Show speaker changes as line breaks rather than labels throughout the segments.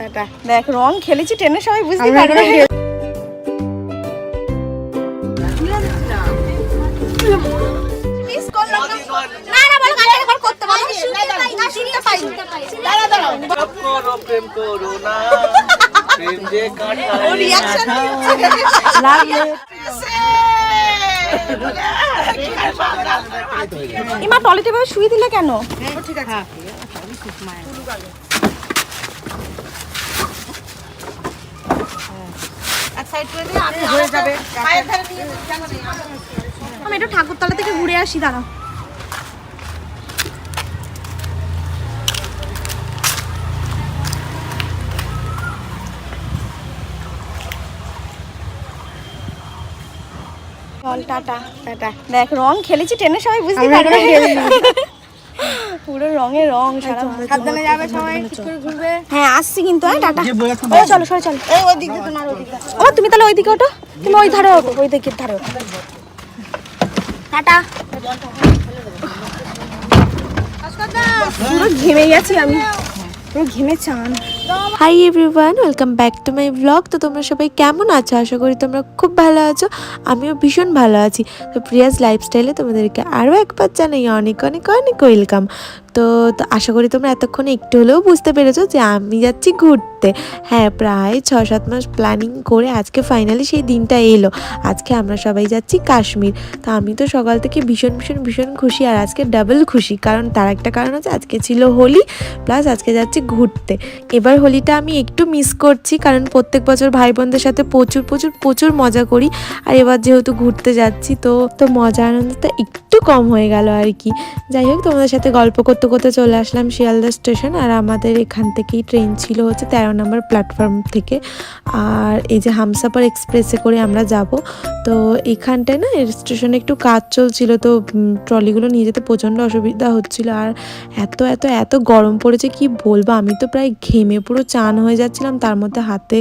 Tata দেখ রং খেলেছি ট্রেনের সময় বুঝতে পারবে।
এখনও
মিস করলাম না না বল কালকে একবার করতে বলো না শুনতে পাইনি
করো
আমি একটু ঠাকুরতলা থেকে ঘুরে আসি দাঁড়া টাটা। টাটা। দেখ রং খেলেছি ট্রেনের সময় বুঝতে পারবে। রঙে রং সারা
সাবধানে যাবে সবাই করে ঘুরবে।
হ্যাঁ আসছি কিন্তু হ্যাঁ টাটা। ও চলো সরে চলো।
এই ওই দিক ওই দিক
ও তুমি তাহলে ওইদিকে ওঠো। তুমি ওই ধারে ওঠো ওই দিকের ধারে ওঠো। টাটা। পুরো ঘেমে গেছি আমি। পুরো ঘেমে চান।
Hi everyone welcome back to my blog তো তোমরা সবাই কেমন আছো? আশা করি তোমরা খুব ভালো আছো। আমিও ভীষণ ভালো আছি। তো প্রিয়াস লাইফস্টাইলে তোমাদেরকে আরও একবার জানাই অনেক অনেক অনেক ওয়েলকাম তো তো আশা করি তোমরা এতক্ষণে একটু হলেও বুঝতে পেরেছ যে আমি যাচ্ছি ঘুরতে। হ্যাঁ প্রায় ছ সাত মাস প্ল্যানিং করে আজকে ফাইনালি সেই দিনটা এলো। আজকে আমরা সবাই যাচ্ছি কাশ্মীর। তো আমি তো সকাল থেকে ভীষণ ভীষণ ভীষণ খুশি আর আজকে ডাবল খুশি। কারণ তার একটা কারণ আছে আজকে ছিল হোলি প্লাস আজকে যাচ্ছি ঘুরতে। এবার হোলিটা আমি একটু মিস করছি, কারণ প্রত্যেক বছর ভাই বোনদের সাথে প্রচুর প্রচুর প্রচুর মজা করি। আর এবার যেহেতু ঘুরতে যাচ্ছি, তো তো মজা, আনন্দটা একটু কম হয়ে গেল আর কি। যাই হোক, তোমাদের সাথে গল্প করতে করতে চলে আসলাম শিয়ালদা স্টেশন, আর আমাদের এখান থেকেই ট্রেন ছিল হচ্ছে তেরো নম্বর প্ল্যাটফর্ম থেকে। আর এই যে হামসাফার এক্সপ্রেসে করে আমরা যাব, তো এখানটায় না, এর স্টেশনে একটু কাজ চলছিল, তো ট্রলিগুলো নিয়ে যেতে প্রচণ্ড অসুবিধা হচ্ছিল। আর এত এত এত গরম পড়েছে, কি বলব? আমি তো প্রায় ঘেমে পুরো চান হয়ে যাচ্ছিলাম। তার মধ্যে হাতে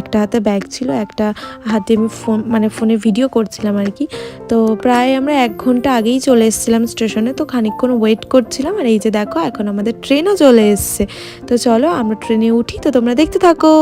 একটা হাতে ব্যাগ ছিল, একটা হাতে আমি ফোন মানে ফোনে ভিডিও করছিলাম আর কি। তো প্রায় আমরা এক ঘণ্টা আগেই চলে এসেছিলাম স্টেশনে তো খানিকক্ষণ ওয়েট করছিলাম আর এই যে দেখো, এখন আমাদের ট্রেনও চলে এসছে। তো চলো আমরা ট্রেনে উঠি। তো তোমরা দেখতে থাকো।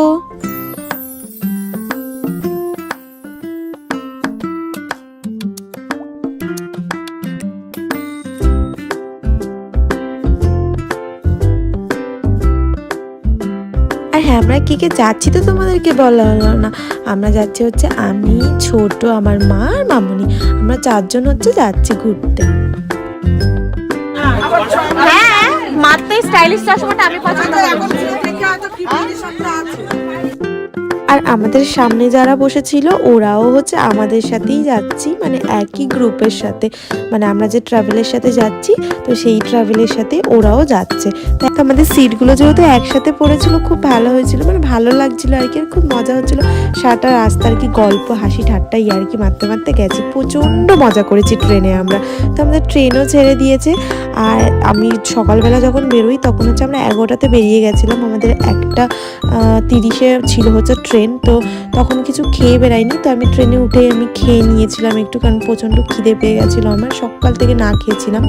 হ্যাঁ আমরা কে কে যাচ্ছি তো তোমাদেরকে বলা হলো না। আমরা যাচ্ছি হচ্ছে আমি ছোট আমার মা আর মামুনি। আমরা চারজন হচ্ছে যাচ্ছি ঘুরতে।
হ্যাঁ স্টাইলিশ চশমাটা আমি পছন্দ করি
আর আমাদের সামনে যারা বসেছিল, ওরাও হচ্ছে আমাদের সাথেই যাচ্ছি মানে একই গ্রুপের সাথে। মানে আমরা যে ট্রাভেলের সাথে যাচ্ছি, তো সেই ট্রাভেলের সাথে ওরাও যাচ্ছে। তাই আমাদের সিটগুলো যেহেতু একসাথে পড়েছিল, খুব ভালো হয়েছিল মানে ভালো লাগছিল আর কি আর খুব মজা হচ্ছিল। সারাটা রাস্তা আর কি গল্প, হাসি ঠাট্টা আর কি মারতে মারতে গেছি, প্রচণ্ড মজা করেছি ট্রেনে আমরা। তো আমাদের ট্রেনও ছেড়ে দিয়েছে, আর আমি সকালবেলা যখন বেরোই, তখন হচ্ছে আমরা এগারোটাতে বেরিয়ে গেছিলাম। আমাদের একটা তিরিশে ছিল হচ্ছে ট্রেন তো তখন কিছু খেয়ে বেড়াইনি, তো আমি ট্রেনে উঠে আমি খেয়ে নিয়েছিলাম একটু, কারণ প্রচণ্ড খিদে পেয়ে গেছিল আমার, সকাল থেকে না খেয়েছিলাম।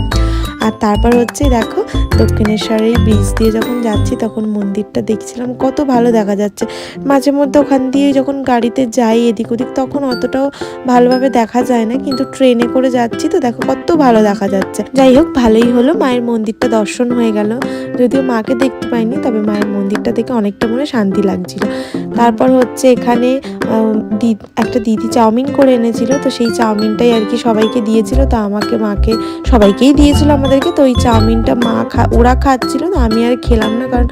আর তারপর হচ্ছে দেখো দক্ষিণেশ্বরের ব্রিজ দিয়ে যখন যাচ্ছি, তখন মন্দিরটা দেখছিলাম, কত ভালো দেখা যাচ্ছে। মাঝে মধ্যে ওখান দিয়ে যখন গাড়িতে যাই এদিক ওদিক, তখন অতটাও ভালোভাবে দেখা যায় না। কিন্তু ট্রেনে করে যাচ্ছি তো দেখো কত ভালো দেখা যাচ্ছে। যাই হোক, ভালোই হলো। মায়ের মন্দিরটা দর্শন হয়ে গেল। যদিও মাকে দেখতে পাইনি, তবে মায়ের মন্দিরটা দেখে অনেকটা মনে শান্তি লাগছিল। তারপর হচ্ছে এখানে একটা দিদি চাউমিন করে এনেছিল, তো সেই চাউমিনটাই আর কি সবাইকে দিয়েছিল, তো আমাকে মাকে, সবাইকেই দিয়েছিল আমাদেরকে, তো ওই চাউমিনটা মা খা, ওরা খাচ্ছিল, তো আমি আর খেলাম না, কারণ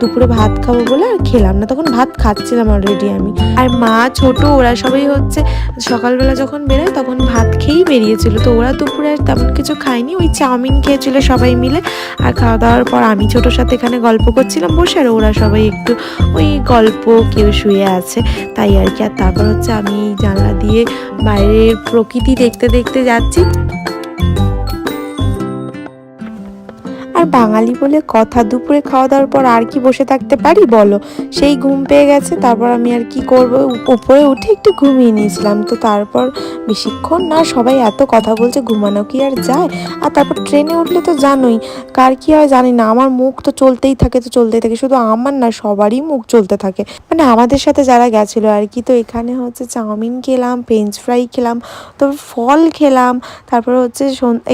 দুপুরে ভাত খাব বলে আর খেলাম না, তখন ভাত খাচ্ছিলাম অলরেডি আমি। আর মা ছোট, ওরা সবাই হচ্ছে, সকালবেলা যখন বেরোয় তখন ভাত খেয়েই বেরিয়েছিল, তো ওরা দুপুরে আর তেমন কিছু খায়নি, ওই চাউমিন খেয়েছিল সবাই মিলে, আর খাওয়া দাওয়ার পর আমি ছোটোর সাথে এখানে গল্প করছিলাম বসে, আর ওরা সবাই একটু ওই গল্প, কেউ শুয়ে আছে, তাই আর কি আর তারপর হচ্ছে আমি জানলা দিয়ে বাইরের প্রকৃতি দেখতে দেখতে যাচ্ছি। বাঙালি বলে কথা দুপুরে খাওয়া দাওয়ার পর আর কি বসে থাকতে পারি বলো? সেই ঘুম পেয়ে গেছে, তারপর আমি আর কি করব? উপরে উঠে একটু ঘুমিয়ে নিয়েছিলাম, তো তারপর বেশিক্ষণ না সবাই এত কথা বলছে, ঘুমানো কি আর যায়? আর তারপর ট্রেনে উঠলে তো জানোই, কার কি হয় জানি না, আমার মুখ তো চলতেই থাকে, তো চলতেই থাকে, শুধু আমার না, সবারই মুখ চলতে থাকে। মানে আমাদের সাথে যারা গেছিল আর কি, তো এখানে হচ্ছে চাউমিন খেলাম ফ্রেঞ্চ ফ্রাই খেলাম, তারপর ফল খেলাম, তারপর হচ্ছে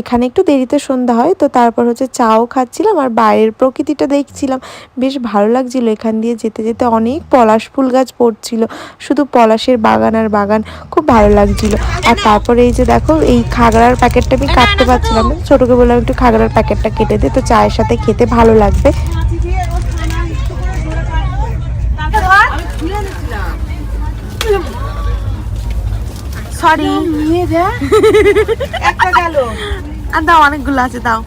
এখানে একটু দেরিতে সন্ধ্যা হয়, তো তারপর হচ্ছে চাও খাচ্ছিলাম আর বাইরের প্রকৃতিটা দেখছিলাম। বেশ ভালো লাগছিল এখান দিয়ে যেতে যেতে। অনেক পলাশ ফুল গাছ পড়ছিল। শুধু পলাশের বাগান আর বাগান। খুব ভালো লাগছিল। আর তারপরে এই যে দেখো এই খাগড়ার প্যাকেটটা আমি কাটতে পারছিলাম না। ছোটোকে বললাম একটু খাগড়ার প্যাকেটটা কেটে দে তো চায়ের সাথে খেতে ভালো লাগবে। সরি নিয়ে যা।
একটা গেল।
আর দাও অনেকগুলো আছে দাও।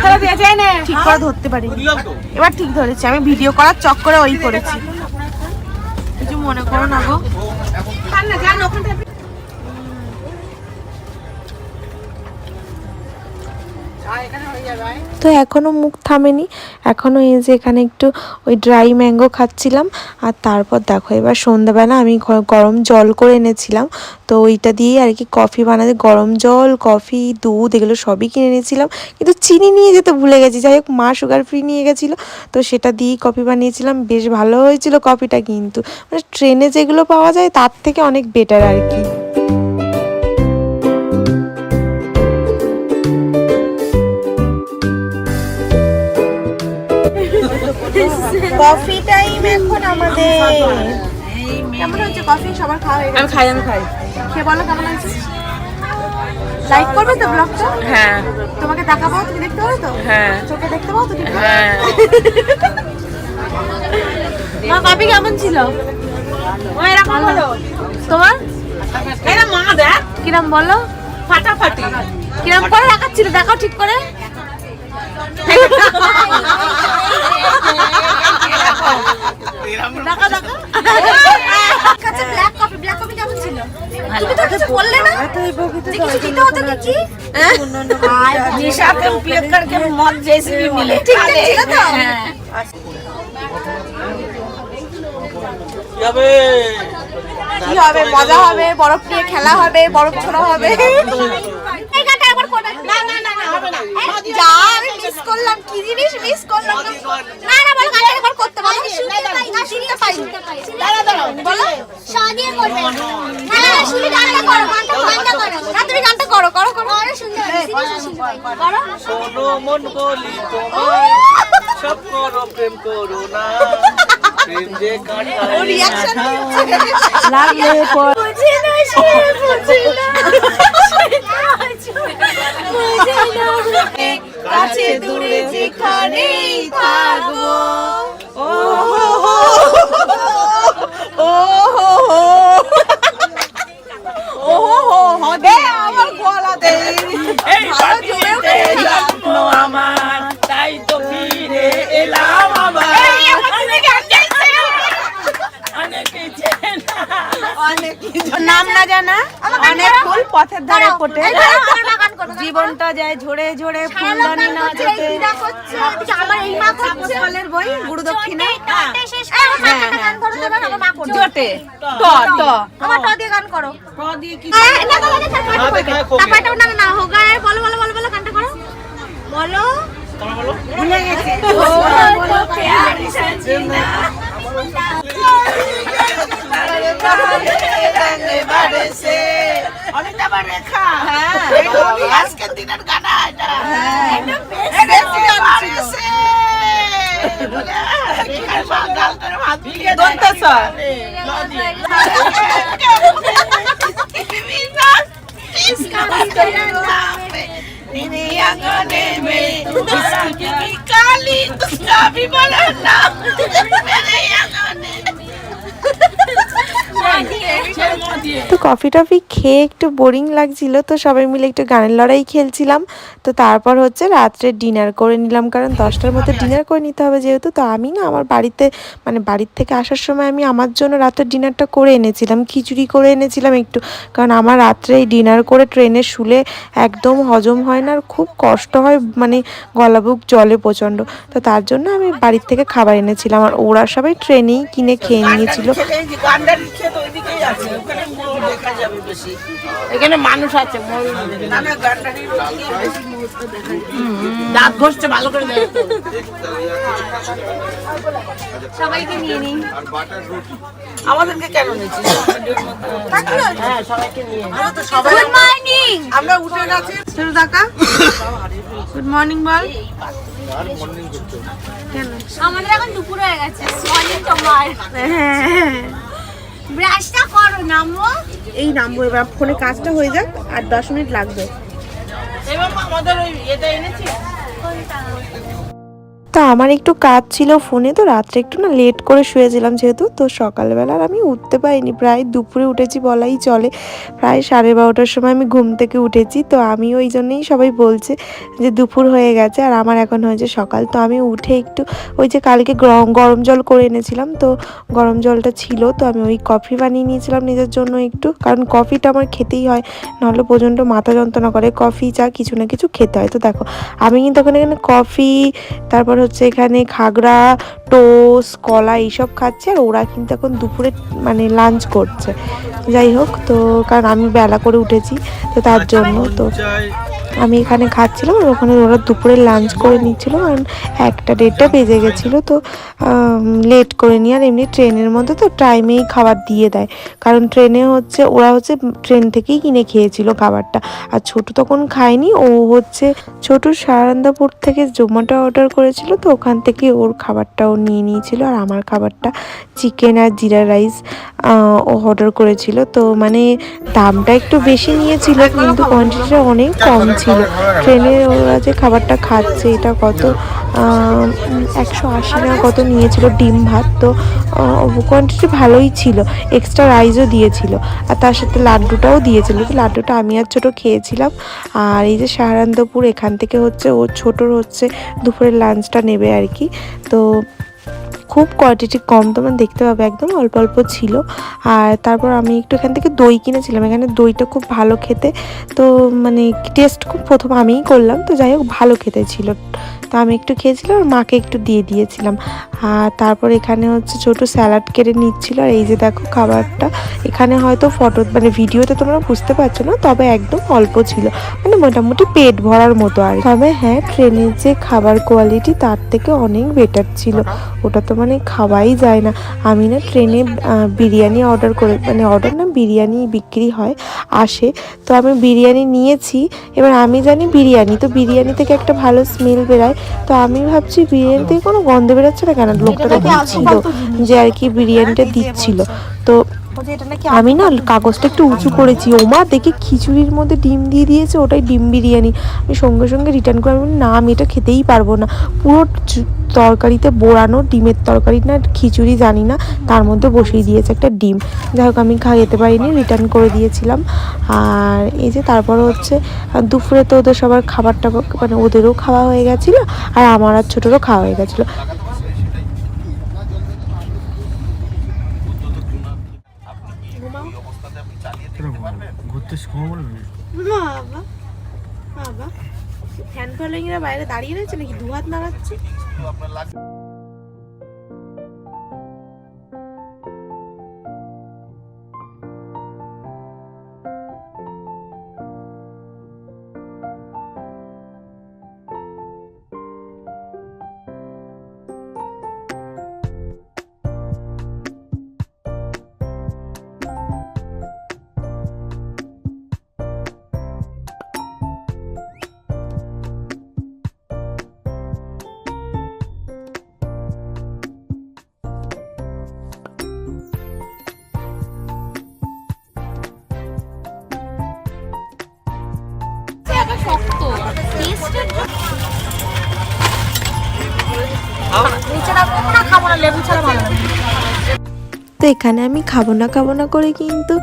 ফেলে দিয়ে যায় না।
ঠিক করে ধরতে পারি। এবার ঠিক ধরেছি আমি ভিডিও করার চক্করে ওই করেছি। কিছু মনে করো না গো।
না জান ওখানটা
তো এখনও মুখ থামেনি। এখনও এই যে এখানে একটু ওই ড্রাই ম্যাঙ্গো খাচ্ছিলাম। আর তারপর দেখো, এবার সন্ধ্যাবেলা আমি গরম জল করে এনেছিলাম। তো ওইটা দিয়ে আর কি কফি বানাতে, গরম জল কফি দুধ এগুলো সবই কিনে এনেছিলাম। কিন্তু চিনি নিয়ে যেতে ভুলে গেছি। যাই হোক, মা সুগার ফ্রি নিয়ে গেছিল। তো সেটা দিয়েই কফি বানিয়েছিলাম। বেশ ভালো হয়েছিল কফিটা কিন্তু। মানে ট্রেনে যেগুলো পাওয়া যায়, তার থেকে অনেক বেটার আর কি। কফি টাইম এখন আমাদের কেমন হচ্ছে? কফি সবার খাওয়া হয়ে
আমি খাই আমি খাই।
খেয়ে বলো কেমন হয়েছে? লাইক করবে তো ব্লগটা
হ্যাঁ।
তোমাকে দেখাবো? তুমি দেখতে পারো তো?
হ্যাঁ।
চোখে দেখতে পাও তো
হ্যাঁ।
মা কফি কেমন ছিল?
ও এরকম হলো।
তোমার?
এটা মা দেখ।
কিরম বলো?
ফাটাফাটি।
কিরম করে দেখাচ্ছিল দেখাও ঠিক করে। দেখা দেখা কাছে ব্ল্যাক কফি ব্ল্যাক কফি কেমন ছিল তুমি তো কিছু বললে না যে কিছু দিতে হতো কি
निशा के उपयोग करके मौत जैसे भी मिले
ঠিক ছিল তো
কি হবে
কি হবে মজা হবে বরফ নিয়ে খেলা হবে বরফ ছোড়া হবে না না না না হবে না। যা আমি মিস করলাম কি জিনিস মিস করলাম? না না বল গানটা একবার করতে বলো। না শুনতে পাই দাঁড়া দাঁড়া বলো
সাদিয়ে করবে। না না শুধু গানটা করো গানটা গানটা করো।
না তুমি গানটা করো করো করো।
আরে সুন্দর করো
শোনো মন বলি তোমায়। সব করো প্রেম করো না। প্রেম যে কাটায়
রিয়াকশন
লাগলে পর
বুঝি না সে বুঝি না
কাছে দূরে যেখানেই থাকব।
ও হো
ও আমার গলা দে
এই বাড়িতে জন্ম আমার তাই তো
নাম না জানা অনেক ফুল পথের ধারে ফোটে জীবনটা যায় ঝরে ঝরে ফুলদানি না যেতে।
আমার এই মা করছে।
ফলের বই গুরু দক্ষিণা।
গানটা শেষ করো মাকে গান করো দেবে আমার মা করছে।
জোটে। ট ট
আমার ট দিয়ে গান করো।
র দিয়ে কি
হ্যাঁ, না, না, না, হোগা, বলো, বলো, বলো, বলো, গানটা করো। বলো।
ভুলে গেছি। অনিতাবার রেখা হ্যাঁ। আজকের দিনের গানা এটা। কালি দুসরা ভি বলা না মেরে
আগানে কফি টফি খেয়ে একটু বোরিং লাগছিল, তো সবাই মিলে একটু গানের লড়াই খেলছিলাম। তো তারপর হচ্ছে রাত্রে ডিনার করে নিলাম, কারণ দশটার মধ্যে ডিনার করে নিতে হবে যেহেতু, তো আমি না আমার বাড়িতে মানে বাড়ির থেকে আসার সময় আমি আমার জন্য রাতে ডিনারটা করে এনেছিলাম, খিচুড়ি করে এনেছিলাম একটু। কারণ আমার রাত্রে ডিনার করে ট্রেনে শুলে একদম হজম হয় না, আর খুব কষ্ট হয় মানে গলাবুক জলে প্রচণ্ড। তো তার জন্য আমি বাড়ির থেকে খাবার এনেছিলাম, আর ওরা সবাই ট্রেনেই কিনে খেয়ে নিয়েছিল।
যাবে বেশি। এখানে মানুষ আছে। দাঁত ঘষছে ভালো করে
সবাইকে নিয়ে নিই
আমাদেরকে কেন হ্যাঁ সবাইকে নিয়ে
গুড মর্নিং
আমরা উঠে গেছি।
শুরু টাকা গুড মর্নিং বল। আমাদের এখন দুপুর হয়ে গেছে তোমার ব্রাশটা করো নামো।
এই নামবো, এবার ফোনে কাজটা হয়ে যাক, আর দশ মিনিট লাগবে।
আমাদের ওই এটা এনেছিস?
তো আমার একটু কাজ ছিল ফোনে, তো রাত্রে একটু না লেট করে শুয়েছিলাম যেহেতু, তো সকালবেলা আর আমি উঠতে পারিনি। প্রায় দুপুরে উঠেছি বলাই চলে। প্রায় সাড়ে বারোটার সময় আমি ঘুম থেকে উঠেছি, তো আমি ওই জন্যেই সবাই বলছে যে দুপুর হয়ে গেছে আর আমার এখন হয়েছে সকাল। তো আমি উঠে একটু ওই যে কালকে গরম গরম জল করে এনেছিলাম, তো গরম জলটা ছিল, তো আমি ওই কফি বানিয়ে নিয়েছিলাম নিজের জন্য একটু। কারণ কফিটা আমার খেতেই হয়, নাহলে প্রচণ্ড মাথা যন্ত্রণা করে। কফি চা কিছু না কিছু খেতে হয়। তো দেখো, আমি কিন্তু এখন এখানে কফি, তারপর হচ্ছে এখানে খাগড়া টোস্ট কলা এইসব খাচ্ছে আর ওরা কিন্তু এখন দুপুরে মানে লাঞ্চ করছে। যাই হোক তো কারণ আমি বেলা করে উঠেছি তো তার জন্য তো আমি এখানে খাচ্ছিলাম আর ওখানে ওরা দুপুরে লাঞ্চ করে নিচ্ছিল কারণ একটা দেড়টা বেজে গেছিল তো লেট করে নিয়ে আর এমনি ট্রেনের মধ্যে তো টাইমেই খাবার দিয়ে দেয়। কারণ ট্রেনে হচ্ছে ওরা হচ্ছে ট্রেন থেকেই কিনে খেয়েছিল খাবারটা। আর ছোট তখন খায়নি ও হচ্ছে ছোট সারান্দাপুর থেকে জোম্যাটো অর্ডার করেছিল তো ওখান থেকে ওর খাবারটাও নিয়ে নিয়েছিল আর আমার খাবারটা চিকেন আর জিরা রাইস অর্ডার করেছিল। তো মানে দামটা একটু বেশি নিয়েছিল, কিন্তু কোয়ান্টিটিটা অনেক কম ছিল। ট্রেনে ওরা যে খাবারটা খাচ্ছে, এটা কত একশো আশি না কত নিয়েছিল ডিম ভাত। তো কোয়ান্টিটি ভালোই ছিল। এক্সট্রা রাইসও দিয়েছিল। আর তার সাথে লাড্ডুটাও দিয়েছিল। তো লাড্ডুটা আমি আর ছোটো খেয়েছিলাম। আর এই যে সাহারান্দপুর, এখান থেকে হচ্ছে ও ছোটোর হচ্ছে দুপুরের লাঞ্চটা নেবে আর কি। তো খুব কোয়ান্টিটি কম তোমরা দেখতে পাবে, একদম অল্প অল্প ছিল। আর তারপর আমি একটু এখান থেকে দই কিনেছিলাম, এখানে দইটা খুব ভালো খেতে। তো মানে টেস্ট খুব প্রথম আমিই করলাম, তো যাই হোক ভালো খেতে ছিল। তো আমি একটু খেয়েছিলাম আর মাকে একটু দিয়ে দিয়েছিলাম। আর তারপর এখানে হচ্ছে ছোট স্যালাড কেটে নিচ্ছিল, আর এই যে দেখো খাবারটা। এখানে হয়তো ফটো মানে ভিডিওতে তোমরা বুঝতে পারছ না, তবে একদম অল্প ছিল। মানে মোটামুটি পেট ভরার মতো আর। তবে হ্যাঁ ট্রেনের যে খাবার কোয়ালিটি তার থেকে অনেক বেটার ছিল। ওটা তো মানে খাওয়াই যায় না। আমি না ট্রেনে বিরিয়ানি অর্ডার করে মানে অর্ডার না বিরিয়ানি বিক্রি হয় আসে। তো আমি বিরিয়ানি নিয়েছি। এবার আমি জানি বিরিয়ানি তো বিরিয়ানি থেকে একটা ভালো স্মেল বেরায়। তো আমি ভাবছি বিরিয়ানি থেকে কোনো গন্ধ বেরোচ্ছে না কেন? লোকটা তখন ছিল যে আর কি বিরিয়ানিটা দিচ্ছিল। তো আমি না কাগজটা একটু উঁচু করেছি। ওমা দেখে খিচুড়ির মধ্যে ডিম দিয়ে দিয়েছে ওটাই ডিম বিরিয়ানি। আমি সঙ্গে সঙ্গে রিটার্ন করে আমি না আমি এটা খেতেই পারব না। পুরো তরকারিতে বোড়ানো ডিমের তরকারি না খিচুড়ি জানি না তার মধ্যে বসিয়ে দিয়েছে একটা ডিম। যাই হোক আমি খাইতে পারিনি রিটার্ন করে দিয়েছিলাম। আর এই যে তারপর হচ্ছে দুপুরে তো ওদের সবার খাবারটা মানে ওদেরও খাওয়া হয়ে গেছিল আর আমার আর ছোটোরও খাওয়া হয়ে গেছিল।
ঘুরতে ঘুমাবো
বাবা বাবা ফ্যান ফলোয়িংরা বাইরে দাঁড়িয়ে রয়েছে নাকি? দু হাত নাড়াচ্ছে
টেস্টের
নিচে রাখব না খাব না লেবু ছাড়া ভালো
তো এখানে আমি খাব না খাব না করে কিন্তু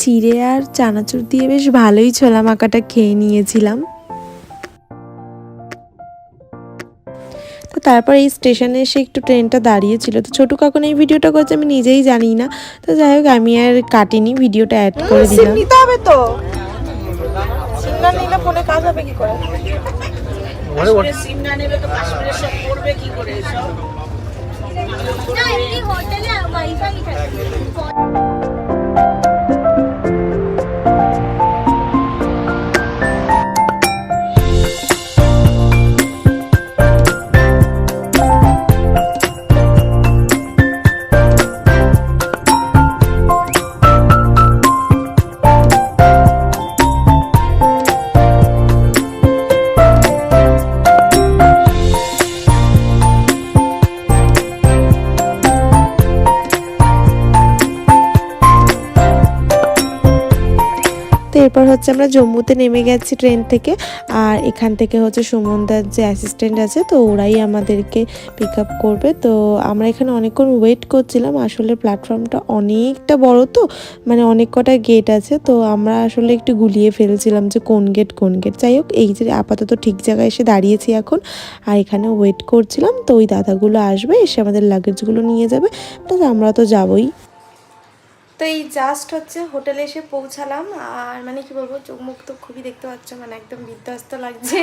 চিড়ে আর চানাচুর দিয়ে বেশ ভালোই ছোলা মাখাটা খেয়ে নিয়েছিলাম। তো তারপর এই স্টেশনে এসে একটু ট্রেনটা দাঁড়িয়েছিল। তো ছোটু কখন এই ভিডিওটা করছে আমি নিজেই জানি না। তো যাই হোক আমি আর কাটিনি ভিডিওটা অ্যাড করে দিলাম।
নিতে হবে তো। না নিলে ফোনে কাজ হবে কি করে?
কাশ্মীরের সিম না নেবে তো কাশ্মীরের সব করবে কি করে সব
না এমনি হোটেলে ওয়াইফাই থাকে।
এরপর হচ্ছে আমরা জম্মুতে নেমে গেছি ট্রেন থেকে। আর এখান থেকে হচ্ছে সুমনদার যে অ্যাসিস্ট্যান্ট আছে, তো ওরাই আমাদেরকে পিক আপ করবে। তো আমরা এখানে অনেকক্ষণ ওয়েট করছিলাম, আসলে প্ল্যাটফর্মটা অনেকটা বড় তো মানে অনেক কটা গেট আছে। তো আমরা আসলে একটু গুলিয়ে ফেলছিলাম যে কোন গেট কোন গেট যাই হোক, এই যে আপাতত ঠিক জায়গায় এসে দাঁড়িয়েছি এখন। আর এখানে ওয়েট করছিলাম, তো ওই দাদাগুলো আসবে, এসে আমাদের লাগেজগুলো নিয়ে যাবে। তো আমরা তো যাবোই।
তো এই জাস্ট হচ্ছে হোটেলে এসে পৌঁছালাম। আর মানে কি বলব চোখ মুখ তো খুবই দেখতে পাচ্ছ মানে একদম বিধ্বস্ত লাগছে।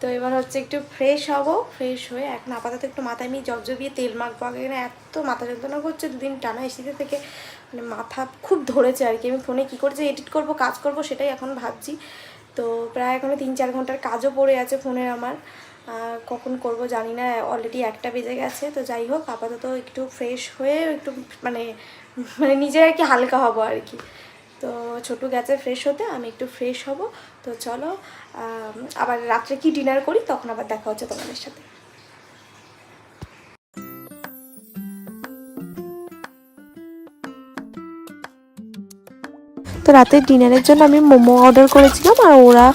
তো এবার হচ্ছে একটু ফ্রেশ হব ফ্রেশ হয়ে এখন আপাতত একটু মাথায় আমি জবজবিয়ে তেল মাখবো। আগে এত মাথা যন্ত্রণা করছে, দুদিন টানা এসিতে থেকে মানে মাথা খুব ধরেছে আর কি। আমি ফোনে কী করছি এডিট করব, কাজ করব সেটাই এখন ভাবছি। তো প্রায় এখনও তিন চার ঘণ্টার কাজও পড়ে আছে ফোনের আমার। কখন করব জানি না অলরেডি একটা বেজে গেছে। তো যাই হোক, আপাতত একটু ফ্রেশ হয়ে একটু মানে মানে নিজে আর কি হালকা হব আর কি। তো ছোটো গেছে ফ্রেশ হতে, আমি একটু ফ্রেশ হব। তো চলো আবার রাত্রে কি ডিনার করি, তখন আবার দেখা হচ্ছে তোমাদের সাথে।
তো রাতের ডিনারের জন্য আমি মোমো অর্ডার করেছিলাম আর ওরা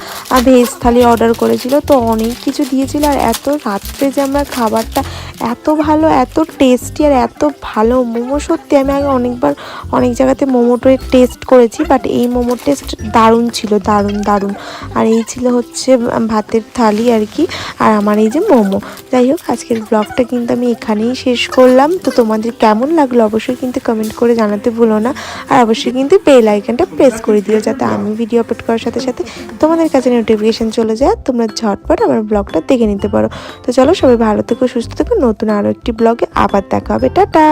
ভেজ থালি অর্ডার করেছিল। তো অনেক কিছু দিয়েছিল আর এত রাত্রে যে আমরা খাবারটা এত ভালো, এত টেস্টি আর এত ভালো মোমো, সত্যি আমি আগে অনেকবার অনেক জায়গাতে মোমোটার টেস্ট করেছি বাট এই মোমোর টেস্ট দারুণ ছিল, দারুণ দারুণ। আর এই ছিল হচ্ছে ভাতের থালি আর কি, আর আমার এই যে মোমো। যাই হোক, আজকের ব্লগটা কিন্তু আমি এখানেই শেষ করলাম। তো তোমাদের কেমন লাগল অবশ্যই কিন্তু কমেন্ট করে জানাতে ভুলো না। আর অবশ্যই কিন্তু বেল আইকনটা করে দিও যাতে আমি ভিডিও আপলোড করার সাথে সাথে তোমাদের কাছে নোটিফিকেশান চলে যায়। তোমরা ঝটপট আমার ব্লগটা দেখে নিতে পারো। তো চলো সবাই ভালো থেকো, সুস্থ থেকো। নতুন আরও একটি ব্লগে আবার দেখা হবে। টাটা!